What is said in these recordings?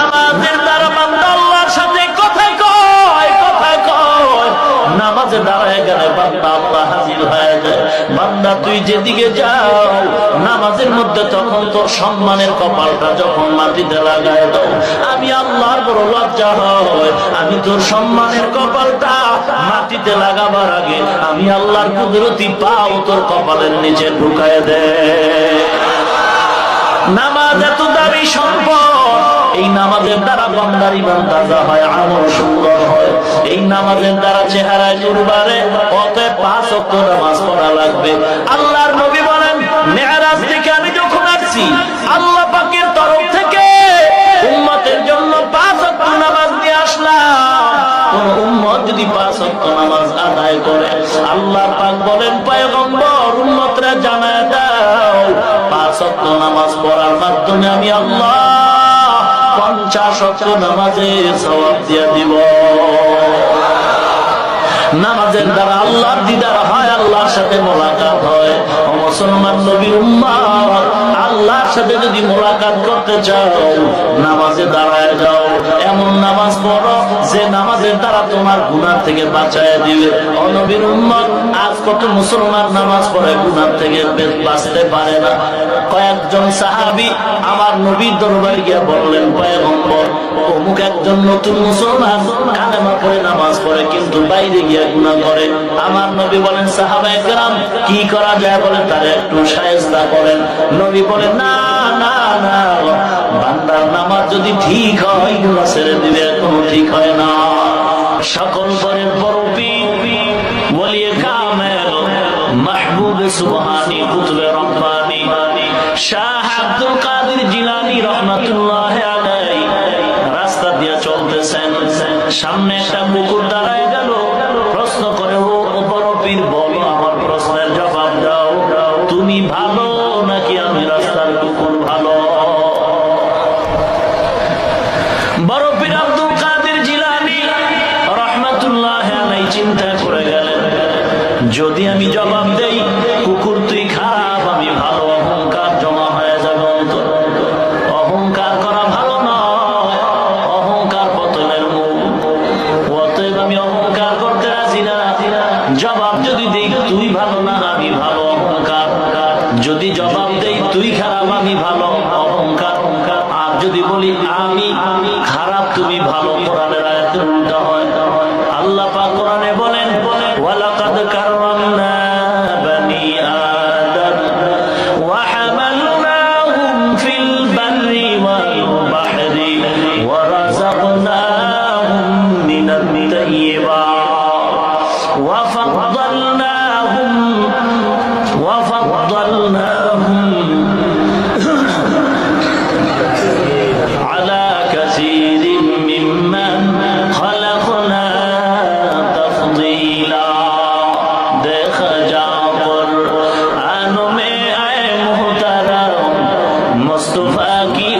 নামাজের দ্বারা সাথে কথা কয় কথা কয়। নামাজে দাঁড়ায় গেলে বান্দা আল্লাহ হাজির হয়ে যায়। বান্দা, তুই যেদিকে যাও, নামাজের মধ্যে তখন তোর সম্মানের কপালটা যখন মাটিতে লাগায় দাও। আমি আল্লাহর বড় লজ্জা হয়। আমি তোর সম্মানের কপালটা মাটিতে লাগাবার আগে আমি আল্লাহর কুদরতি পাও তোর কপালের নিচে ঢুকায় দে। নামাজ এই নামাজের দ্বারা বন্দার ইমান তাজা হয়, আমল সুন্দর হয়। এই নামাজের দ্বারা চেহারায় জুরবারে অতএব পাঁচ অক্ট নামাজ পড়া লাগবে। আল্লাহর নবী বলেন মেয়ারাজ থেকে আমি যখন আসছি, আল্লাহ পাকের তরফ থেকে উম্মতের জন্য পাঁচ অক্ট নামাজ দিয়ে আসলাম। কোন উম্মত যদি পাঁচ নামাজ আদায় করে, আল্লাহ পাক বলেন, পয়গম্বর, উম্মতরা জানায় দাও, পাঁচ অক্ট নামাজ পড়ার মাধ্যমে আমি আল্লাহ নামাজের দ্বারা আল্লাহর দিদার হয়, আল্লাহর সাথে মোলাকাত হয়। ও মুসলমান নবী উম্মাহ, আল্লাহর সাথে যদি মোলাকাত করতে চাও, নামাজে দাঁড়ায় যাও। এমন নামাজ পড়ো, যে নামাজের দ্বারা তোমার গুনার থেকে বাঁচায় দিবে। ও নবীর উম্মত, আজ কত মুসলমান নামাজ পড়ে গুনার থেকে বাঁচতে পারে না। কয়েকজন সাহাবি আমার নবীর দরবারে গিয়ে বললেন, পয়গম্বর, অমুক একজন নতুন মুসলমান কালেমা পড়ে নামাজ পড়ে, কিন্তু বাইরে গিয়া গুণা করে। আমার নবী বলেন সাহাবা একরাম কি করা যায় বলে তারা একটু সায়স্তা করেন। নবী বলেন, না না না, বান্দার নামাজ যদি ঠিক হয় গুণা ছেড়ে দিবে কোনো ঠিক হয় না। সকল পরের বলিয়ে কামেল, মাহবুব সুবহানি, কুতুবে রব্বানি শাহ আব্দুল কাদের জিলানি রাস্তা দিয়ে চলতেছেন। সামনে একটা দাঁড়ায় গেল। প্রশ্ন করে, ও আমার প্রশ্নের জবাব দাও। তুমি ভালো নাকি আমি রাস্তার কুকুর ভালো? বরফির আব্দুল কাদের জিলানি রহমাতুল্লাহ আলাই চিন্তা করে গেলেন। যদি আমি জবাব দেই জবাব যদি দেই, তুই ভালো না, আমি ভালো অহংকার। যদি জবাব দেই, তুই খারাপ, আমি ভালো অহংকার। আর যদি বলি, আমি আমি খারাপ, তুমি ভালো, কোরআনের আয়াতে উল্টা হয়। আল্লাহ পাক কোরআনে বলেন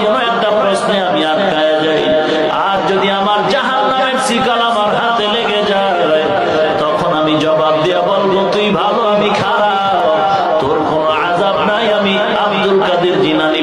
যেন একটা প্রশ্নে আমি আটকায় যাই। আর যদি আমার জাহান নামের শিকাল আমার হাতে লেগে যায়, তখন আমি জবাব দিয়ে বলব, তুই ভালো, আমি খারাপ। তোর কোনো আজাব নাই, আমি আব্দুল কাদের জিনানি